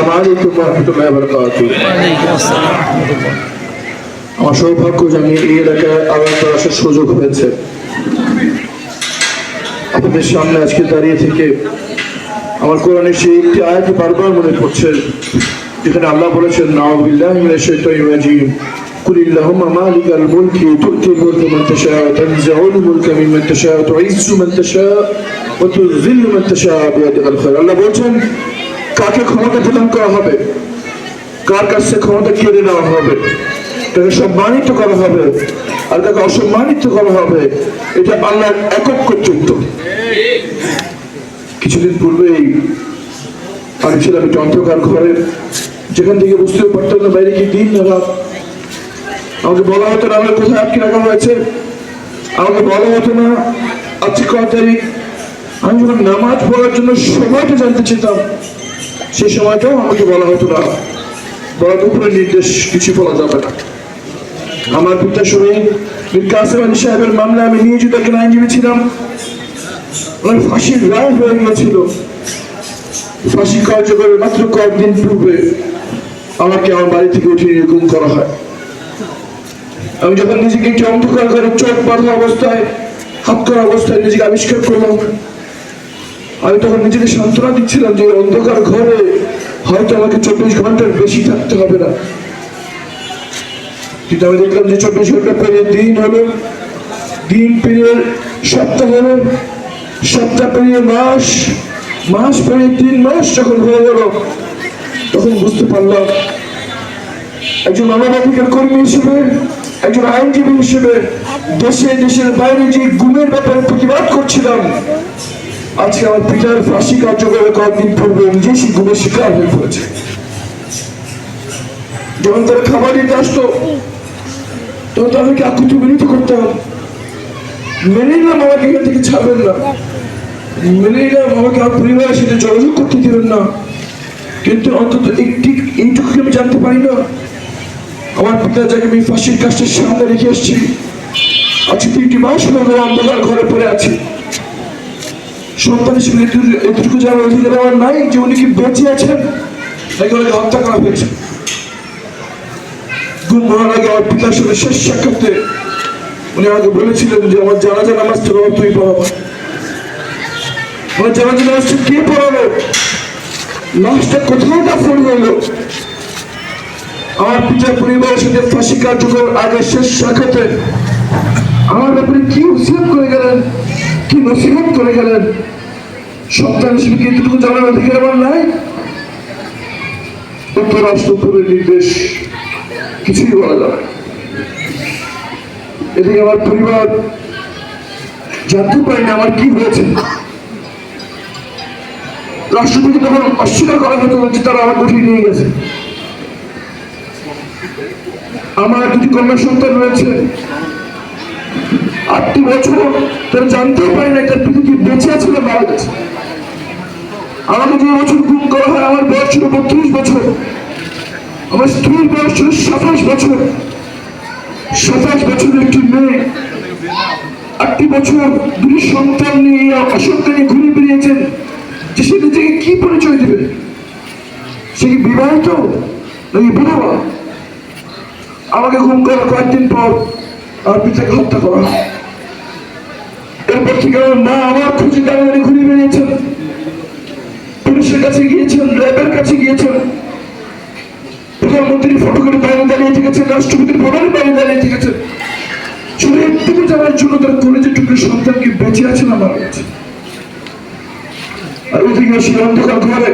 আসসালামু আলাইকুম ওয়া রাহমাতুল্লাহি ওয়া বারাকাতুহু আমার সৌভাগ্য যে আমি এই এলাকায় আবার আসার সুযোগ হয়েছে আপনাদের সামনে আজকে দাঁড়িয়ে থেকে আমার কোরআনের সেই একটি আয়াত বারবার মনে পড়ছে যেখানে আল্লাহ বলেছেন নাউবিল্লাহি মিনাশ শাইতানির রাজিম قل اللهم مالك الملك تؤتي الملك من تشاء وتنزع الملك ممن تشاء وتعز من تشاء وتذل من تشاء بيدك الخير আল্লাহ বলছেন কাকে ক্ষমতা প্রদান করা হবে? কার কাছে ক্ষমতা কেড়ে নেওয়া হবে? তাকে সম্মানিত করা হবে। আর তাকে অসম্মানিত করা হবে। এটা আল্লাহর একক কর্তৃত্ব কিছুদিন পূর্বেই আমি ছিলাম একটি অন্ধকার ঘরে যেখান থেকে বুঝতেও পারতাম না বাইরে কি দিন না রাত। আমাকে বলা হতো না আমার কোথায় আটকে রাখা হয়েছে। আমাকে বলা হতো না, আজকে কয় তারিখ? আমি যখন নামাজ পড়ার জন্য সময়টা জানতে চেতাম সেই সময়টাও আমাকে বলা হতো না। বড় উপরে নির্দেশ কিছু বলা যাবে না। আমার পিতা শহীদ মীর কাসেম আলী সাহেবের মামলা আমি নিয়োজিত একজন আইনজীবী ছিলাম। ওনার ফাঁসির রায় হয়ে গিয়েছিল। ফাঁসি কার্যকরের মাত্র কয়েকদিন পূর্বে আমাকে আমার বাড়ি থেকে উঠিয়ে নিয়ে গুম করা হয়। আমি যখন নিজেকে একটি অন্ধকার ঘরে চোখ বাঁধা অবস্থায়, হাত করা অবস্থায় নিজেকে আবিষ্কার করলাম আমি তখন নিজেকে সান্ত্বনা দিচ্ছিলাম যে অন্ধকার ঘরে হয়তো আমাকে চব্বিশ ঘণ্টার বেশি থাকতে হবে না। কিন্তু আমি দেখলাম যে চব্বিশ ঘণ্টা পেরিয়ে দিন হলো, দিন পেরিয়ে সপ্তাহ হলো, সপ্তাহ পেরিয়ে মাস মাস পেরিয়ে তিন মাস যখন হয়ে গেল, তখন বুঝতে পারলাম একজন মানবাধিকার কর্মী হিসেবে, একজন আইনজীবী হিসেবে দেশে, দেশের বাইরে যে গুমের ব্যাপারে প্রতিবাদ করছিলাম আজকে আমার পিতার ফাঁসি কার্যকরের কয়েকদিন পূর্বে নিজে গুমের শিকার হয়ে পড়েছে। যখন তারা খাবার দিতে আসতো তখন তাদেরকে আকুতি বিনীত করতাম মেনে নিলাম আমাকে এখান থেকে ছাড়বেন না। মেনে নিলাম আমাকে আমার পরিবারের সাথে যোগাযোগ করতে দিবেন না। কিন্তু অন্তত একটি এইটুকু আমি জানতে পারি না। আমার পিতা যাকে আমি ফাঁসির কাজটার সামনে রেখে এসেছি, আজকে তিনটি মাস হলো অন্ধকার ঘরে পড়ে আছি। সন্তান হিসেবে এটুকু- অধিকার আমার নাই, যে উনি কি বেঁচে আছেন? হত্যা করা হয়েছে? গুম আগে আমার পিতার সাথে শেষ সাক্ষাৎতে উনি আমাকে বলেছিলেন যে, আমার পড়াবো। আমার কে পড়ালো লাশটা হলো? আমার পরিবারের সাথে ফাঁসি কার্যকর আগে শেষ সাক্ষাতে আমার ব্যাপারে কি উৎসব করে গেলেন? কি নসিহত করে গেলেন? সন্তান হিসেবে কি এতটুকু জানার অধিকার আমার নাই? উত্তরাষ্ট্র উপরের নির্দেশ কিছুই বলা যাবে। এদিকে আমার পরিবার জানতে পারি না আমার কি হয়েছে। রাষ্ট্রপতি তখন অস্বীকার করা হতো যে তারা আমার উঠিয়ে নিয়ে গেছে। আমার দুটি কন্যা সন্তান রয়েছে। আটটি বছর তারা জানতেও পারে না পিতা কি বেঁচে আছে না মারা গেছে। আমাকে যে বছর গুম করা হয়, আমার বয়স ছিল বত্রিশ বছর। আমার স্ত্রীর বয়স ছিল সাতাশ বছর। সাতাশ বছরের একটি মেয়ে। আটটি বছর দুই সন্তান নিয়ে অসন্তান নিয়ে ঘুরে বেরিয়েছেন যে সে নিজেকে কি পরিচয় দেবে? সে কি বিবাহিত নাকি বিধবা? আমাকে ঘুম করার কয়েকদিন পর আমার পিতাকে হত্যা করা হয়। এরপর থেকে আমার মা আমার খুঁজে দাঁড়িয়ে ঘুরে বেরিয়েছেন পুলিশের কাছে গিয়েছেন, র্যাবের কাছে গিয়েছেন। প্রধানমন্ত্রীর ফটো বাইরে দাঁড়িয়ে থেকেছেন, রাষ্ট্রপতির ভবনে বাইরে দাঁড়িয়ে থেকেছেন। শুধু একটুকু জানার জন্য তার কলেজের টুকরো সন্তানকে বেঁচে আছে না মারা গেছে আর ওদিকে সেই অন্ধকার ঘরে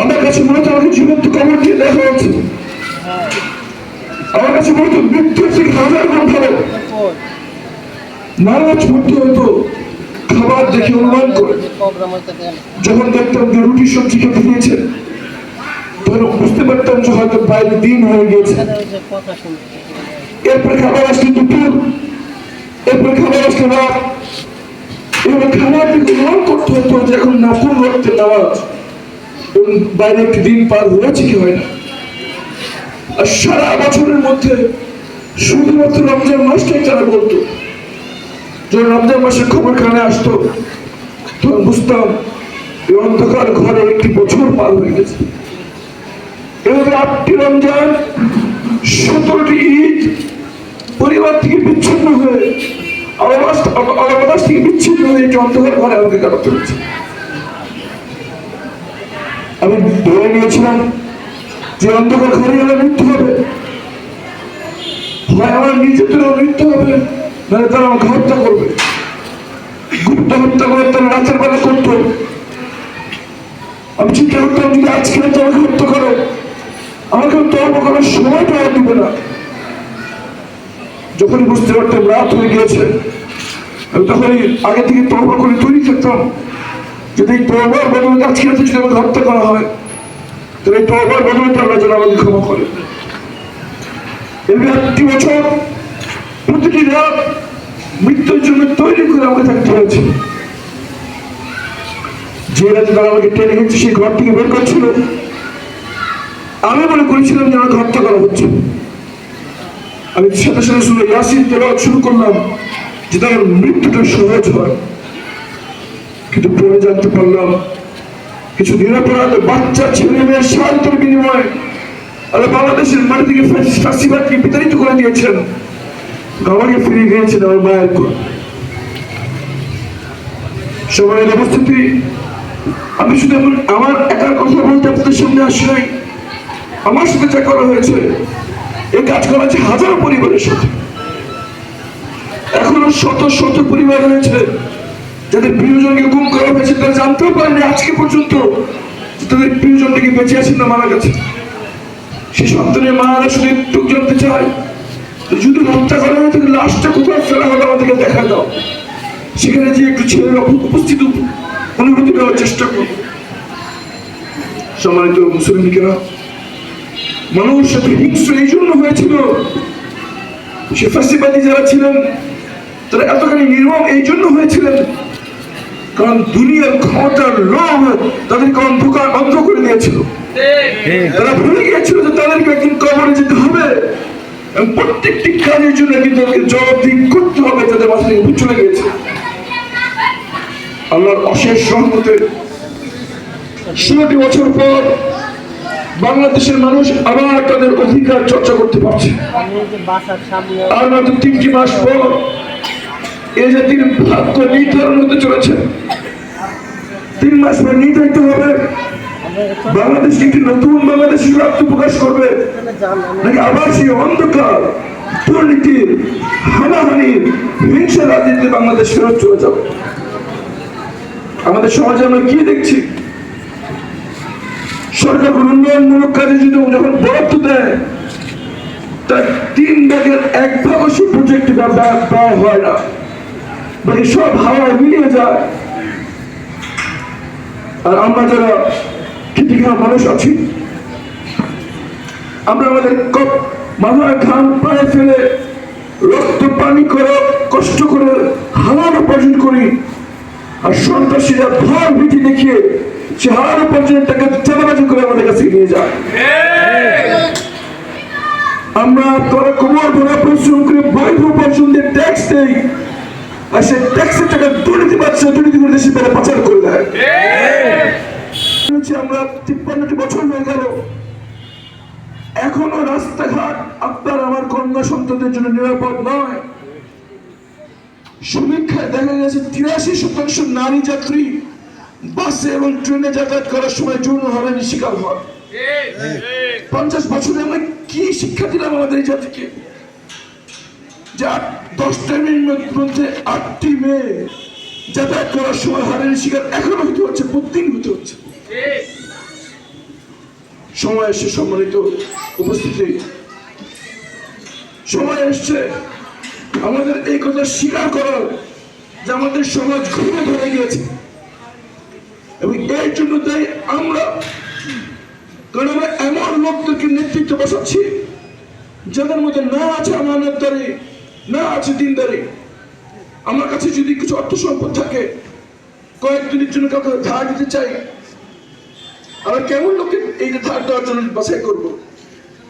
আমার কাছে হতো আমাকে জীবন্ত কবর দিয়ে দেখা হচ্ছে আমার কাছে মনে হতো মৃত্যুর হাজার গুণ ভালো। নারাজ পড়তে হতো, খাবার দেখে অনুমান করে। যখন দেখতাম যে রুটি সবজি খেতে দিয়েছে তখন বুঝতে পারতাম যে হয়তো বাইরে দিন হয়ে গিয়েছে। এরপরে খাবার আসলে দুপুর, এরপরে খাবার আসলে রাত। এভাবে খাবার দিকে অনুমান করতে হতো, যে এখন নাপুর রক্তে নামাজ। বাইরে একটি দিন পার হয়েছে কি হয় না। আর সারা বছরের মধ্যে শুধুমাত্র রমজান মাসটাই তারা বলতো। যখন রমজান মাসের খবর কানে আসতো, তখন বুঝতাম এই অন্ধকার ঘরে একটি বছর পার হয়ে গেছে। এভাবে আটটি রমজান, সতেরোটি ঈদ, পরিবার থেকে বিচ্ছিন্ন হয়ে বিচ্ছিন্ন ঘরে কাটাতে আমি ধরে নিয়েছিলাম যে ঘরে হবে। হয় আমার নিজেদেরও মৃত্যু হবে। নাহলে তারা আমাকে হত্যা করবে। গুপ্ত হত্যা করে তারা রাতের বেলা করতো। আমি চিন্তা করতাম, যদি আজকে রাতে আমাকে হত্যা করো, আমাকে তর্ক করার সময়টা আর দিবে না। যখন বুঝতে পারতাম রাত হয়ে গিয়েছে, আমি তখনই আগে থেকে তর্ক করে তৈরি থাকতাম যদি তর্বার বদলে আজকে যদি আমাকে হত্যা করা হয়, তাহলে এই তর্বার বদলে তো আল্লাহ যেন আমাকে ক্ষমা করে এভাবে একটি বছর প্রতিটি রাত মৃত্যুর জন্য তৈরি করে আমাকে থাকতে হয়েছে। যে রাতে তারা আমাকে টেনে গেছে সেই ঘর থেকে বের করছিল। আমি মনে করেছিলাম যে আমাকে হত্যা করা হচ্ছে। আমি সাথে সাথে শুনে ইয়াসিন তেলাওয়াত শুরু করলাম যে তার মৃত্যুটা সহজ হয়। কিন্তু পরে জানতে পারলাম, কিছু নিরাপরাধ বাচ্চা, ছেলে মেয়ের শান্তির বিনিময়ে আল্লাহ বাংলাদেশের মাটি থেকে ফ্যাসিবাদকে বিতাড়িত করে দিয়েছেন। আমাকে ফিরে গিয়েছেন আমার মায়ের সময়ের উপস্থিতি। আমি শুধু আমার- একার কথা বলতে আপনাদের সামনে আসি নাই। আমার সাথে যা করা হয়েছে, এই কাজ করা হয়েছে হাজারো পরিবারের সাথে। এখনও শত শত পরিবার রয়েছে যাদের প্রিয়জনকে গুম করা হয়েছে, তারা জানতেও পারেনি আজকে পর্যন্ত তাদের প্রিয়জনটিকে বেঁচে আছেন না মারা গেছে সেই সন্তানের মারা শুধু একটু জানতে চায় যদি হত্যা করা হয় তাহলে লাশটা কোথায় ফেলা হবে আমাদেরকে দেখা দাও। সেখানে যে একটু ছেলের উপস্থিত অনুভূতি দেওয়ার চেষ্টা করব সম্মানিত মুসলিমিকেরা মানুষ সাথে হিংস্র এই জন্য হয়েছিল সে ফাঁসিবাদী যারা ছিলেন তারা এতখানি নির্মম এই জন্য হয়েছিলেন কারণ দুনিয়ার ক্ষমতার লোভ তাদেরকে অন্ধকার অন্ধ করে দিয়েছিল। তারা ভুলে গিয়েছিল যে তাদেরকে একদিন কবরে যেতে হবে। প্রত্যেকটি কাজের জন্য একদিন তাদেরকে জবাবদিহি করতে হবে তাদের মাথা থেকে চলে গিয়েছে। আল্লাহর অশেষ রহমতে ষোলোটি বছর পর বাংলাদেশের মানুষ আবার তাদের অধিকার চর্চা করতে পারছে। আর মাত্র তিনটি মাস পর এ জাতির ভাগ্য নির্ধারণ হতে চলেছে। তিন মাস পর নির্ধারিত হবে। আমরা এখানে বাংলাদেশ কি একটি নতুন বাংলাদেশ আত্মপ্রকাশ করবে। নাকি আবার সেই অন্ধকার দুর্নীতির হানাহানির হিংসা রাজনীতি বাংলাদেশ ফেরত চলে যাবে? আমাদের সমাজে আমরা কি দেখছি? সরকার উন্নয়নমূলক কাজে যদি যখন বরাদ্দ দেয়, তার তিন ভাগের এক ভাগও সে প্রজেক্ট দেওয়া হয় না। বাকি সব হাওয়ায় মিলিয়ে যায়। আর আমরা যারা খাওয়া মানুষ আছি। আমরা আমাদের ঘাম পায়ে ফেলে রক্ত পানি করে কষ্ট করে উপার্জন করি আর সন্ত্রাসীরা ভয় ভীতি দেখিয়ে চাঁদাবাজি করে আমাদের কাছে নিয়ে যায়। আমরা তোরা কোমর ভরা পরিশ্রম করে বৈধ উপার্জন দিয়ে ট্যাক্স দেই আর সে ট্যাক্সের টাকা দুর্নীতি পাচ্ছে দুর্নীতি করে দেশে পাচার করে দেয় হচ্ছে আমরা তিপ্পান্নটি বছর হয়ে গেল এখনও রাস্তাঘাট আপনার আমার কন্যা সন্তানদের জন্য নিরাপদ নয়। সমীক্ষায় দেখা গেছে তিরাশি শতাংশ নারী যাত্রী বাসে এবং ট্রেনে যাতায়াত করার সময় যৌন হয়রানির শিকার হয় পঞ্চাশ বছরে আমরা কি শিক্ষা দিলাম আমাদের এই জাতিকে? যা দশটা মেয়ের মধ্যে আটটি মেয়ে যাতায়াত করার সময় হারানির শিকার এখনও হতে হচ্ছে, প্রতিদিন হতে হচ্ছে। সময় এসছে সম্মানিত উপস্থিতি। সময় এসছে আমাদের এই কথা স্বীকার করার যে আমাদের সমাজ ঘুরে ধরে গিয়েছে। এবং এর জন্য তাই আমরা কারণ আমরা এমন লোকদেরকে নেতৃত্ব বসাচ্ছি যাদের মধ্যে না আছে আমানতদারি না আছে দিনদারি আমার কাছে যদি কিছু অর্থ সম্পদ থাকে, কয়েকদিনের জন্য কাউকে ধার দিতে চাই আমরা কেমন লোককে এই যে ধার দেওয়ার জন্য বাছাই করব?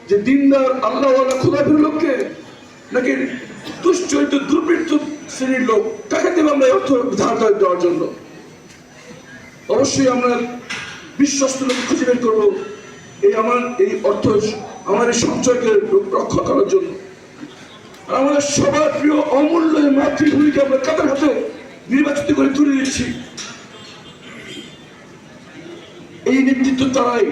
যে দিনদার আল্লাহ খোদাফের লোককে নাকি দুশ্চরিত্র দুর্বৃত্ত শ্রেণির লোক তাকে দেব আমরা অর্থ ধার দেওয়ার জন্য? অবশ্যই আমরা বিশ্বস্ত লোক খুঁজে বের করব। এই আমার, এই অর্থ, আমার এই সঞ্চয়কে রক্ষা করার জন্য। আমাদের সবার প্রিয় অমূল্য মাতৃভূমিকে আমরা কাদের হাতে নির্বাচিত করে তুলে দিচ্ছি? এই নেতৃত্ব তারাই।